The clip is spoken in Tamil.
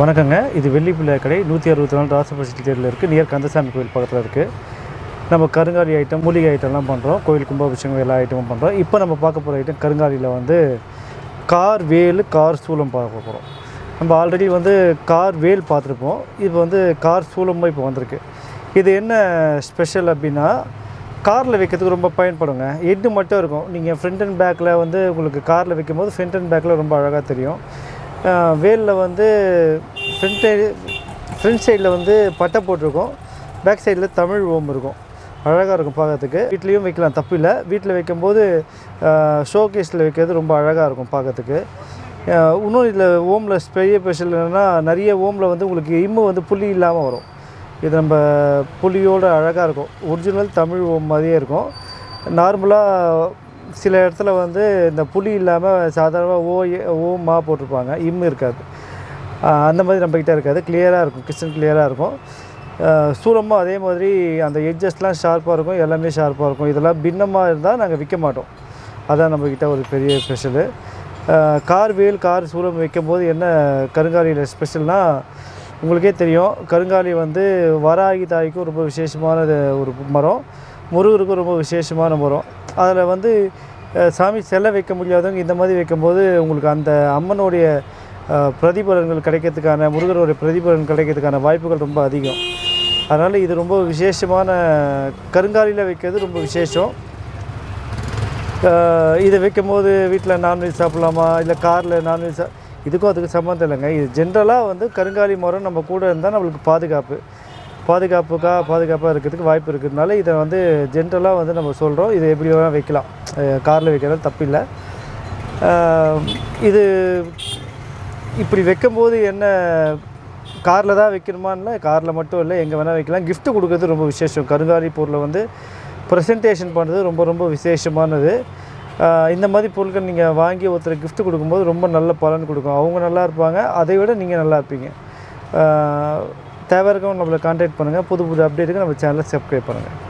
வணக்கங்க. இது வெள்ளிப்பிள்ளை கடை. நூற்றி அறுபத்தி நாலு ராசபட்சி தேரில் இருக்குது நியர் கந்தசாமி கோயில் பக்கத்தில் இருக்குது நம்ம கருங்காலி ஐட்டம் மூலிகை ஐட்டம்லாம் பண்ணுறோம் கோயில் கும்பாபிஷேகம் எல்லா ஐட்டமும் பண்ணுறோம் இப்போ நம்ம பார்க்க போகிற ஐட்டம் கருங்காலியில் வந்து கார் வேல் கார் சூலம் பார்க்க போகிறோம் நம்ம ஆல்ரெடி வந்து கார் வேல் பார்த்துருப்போம். இப்போ வந்து கார் சூளமும் இப்போ வந்திருக்கு. இது என்ன ஸ்பெஷல் அப்படின்னா காரில் வைக்கிறதுக்கு ரொம்ப பயன்படுங்க. ஹெட்டு மட்டும் இருக்கும். நீங்கள் ஃப்ரண்ட் அண்ட் பேக்கில் வந்து உங்களுக்கு காரில் வைக்கும் போது ஃப்ரண்ட் அண்ட் பேக்கில் ரொம்ப அழகாக தெரியும். வேலில் வந்து ஃப்ரண்ட் ஃப்ரண்ட் சைடில் வந்து பட்டை போட்டிருக்கும். பேக் சைடில் தமிழ் ஓம் இருக்கும். அழகாக இருக்கும் பார்க்கறதுக்கு. வீட்லேயும் வைக்கலாம் தப்பு இல்லை. வீட்டில் வைக்கும்போது ஷோ கேஸில் வைக்கிறது ரொம்ப அழகாக இருக்கும் பார்க்கறதுக்கு. இன்னும் இதில் ஓமில் பெரிய ஸ்பெஷல் என்னென்னா நிறைய ஓமில் வந்து உங்களுக்கு இம்மு வந்து புள்ளி இல்லாமல் வரும். இது நம்ம புள்ளியோட அழகாக இருக்கும். ஒரிஜினல் தமிழ் ஓம் மாதிரியே இருக்கும். நார்மலாக சில இடத்துல வந்து இந்த புளி இல்லாமல் சாதாரணமாக ஓ ஓ மா போட்டிருப்பாங்க. இம் இருக்காது. அந்த மாதிரி நம்மக்கிட்ட இருக்காது. கிளியராக இருக்கும். கிச்சன் கிளியராக இருக்கும். ஆஹ் சூலமும் அதே மாதிரி அந்த எட்ஜஸ்ட்லாம் ஷார்ப்பாக இருக்கும். எல்லாமே ஷார்ப்பாக இருக்கும். இதெல்லாம் பின்னமாக இருந்தால் நாங்கள் விற்க மாட்டோம். அதான் நம்மக்கிட்ட ஒரு பெரிய ஸ்பெஷலு கார் வேல் கார் சூலம் வைக்கும்போது என்ன கருங்காலியில் ஸ்பெஷல்னால் உங்களுக்கே தெரியும். கருங்காலி வந்து வராகி தாய்க்கும் ரொம்ப விசேஷமானது ஒரு மரம். முருகருக்கும் ரொம்ப விசேஷமான மரம். அதில் வந்து சாமி செல்ல வைக்க முடியாதவங்க இந்த மாதிரி வைக்கும்போது உங்களுக்கு அந்த அம்மனுடைய பிரதிபலன்கள் கிடைக்கிறதுக்கான முருகருடைய பிரதிபலன் கிடைக்கிறதுக்கான வாய்ப்புகள் ரொம்ப அதிகம். அதனால் இது ரொம்ப விசேஷமான கருங்காலியில் வைக்கிறது ரொம்ப விசேஷம். இதை வைக்கும்போது வீட்டில் நான்வெஜ் சாப்பிட்லாமா? இல்லை காரில் நான்வெஜ் சா இதுக்கும் அதுக்கு சம்மந்தம் இல்லைங்க. இது ஜென்ரலாக வந்து கருங்காலி மரம் நம்ம கூட இருந்தால் நம்மளுக்கு பாதுகாப்பு. பாதுகாப்புக்காக பாதுகாப்பாக இருக்கிறதுக்கு வாய்ப்பு இருக்கிறதுனால இதை வந்து ஜென்ரலாக வந்து நம்ம சொல்கிறோம் இது எப்படி வேணால் வைக்கலாம். காரில் வைக்கிறது தப்பில்லை. இது இப்படி வைக்கும்போது என்ன காரில் தான் வைக்கணுமான்னு காரில் மட்டும் இல்லை எங்கே வேணால் வைக்கலாம். கிஃப்ட்டு கொடுக்கறது ரொம்ப விசேஷம். கருங்காலி பொருளை வந்து ப்ரெசன்டேஷன் பண்ணுறது ரொம்ப ரொம்ப விசேஷமானது. இந்த மாதிரி பொருட்கள் நீங்கள் வாங்கி ஒருத்தர் கிஃப்ட் கொடுக்கும்போது ரொம்ப நல்ல பலன் கொடுக்கும். அவங்க நல்லா இருப்பாங்க. அதை விட நீங்கள் நல்லா இருப்பீங்க. தேவை இருக்கவங்க நம்மளை கான்டாக்ட் பண்ணுங்கள் புது புது அப்டேட்டுக்கு நம்ம சேனலை சப்ஸ்கிரைப் பண்ணுங்கள்